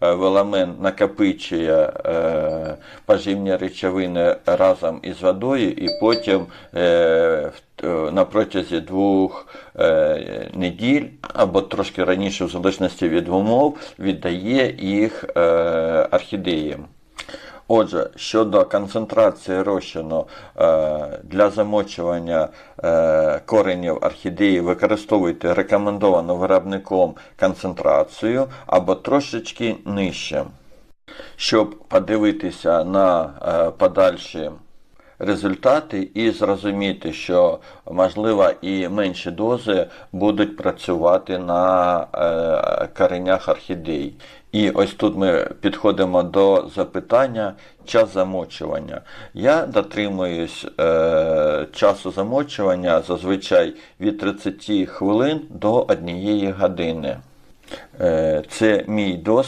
е, веламен накопичує е, поживні речовини разом із водою і потім е, на протязі двох неділь або трошки раніше, в залежності від умов, віддає їх орхідеям. Отже, щодо концентрації розчину е, для замочування е, коренів орхідеї використовуйте рекомендовану виробником концентрацію або трошечки нижче. Щоб подивитися на е, подальші результати і зрозуміти, що можливо і менші дози будуть працювати на е, коренях орхідей. І ось тут ми підходимо до запитання час замочування. Я дотримуюсь е, часу замочування зазвичай від 30 хвилин до 1 години. Е, це мій досвід.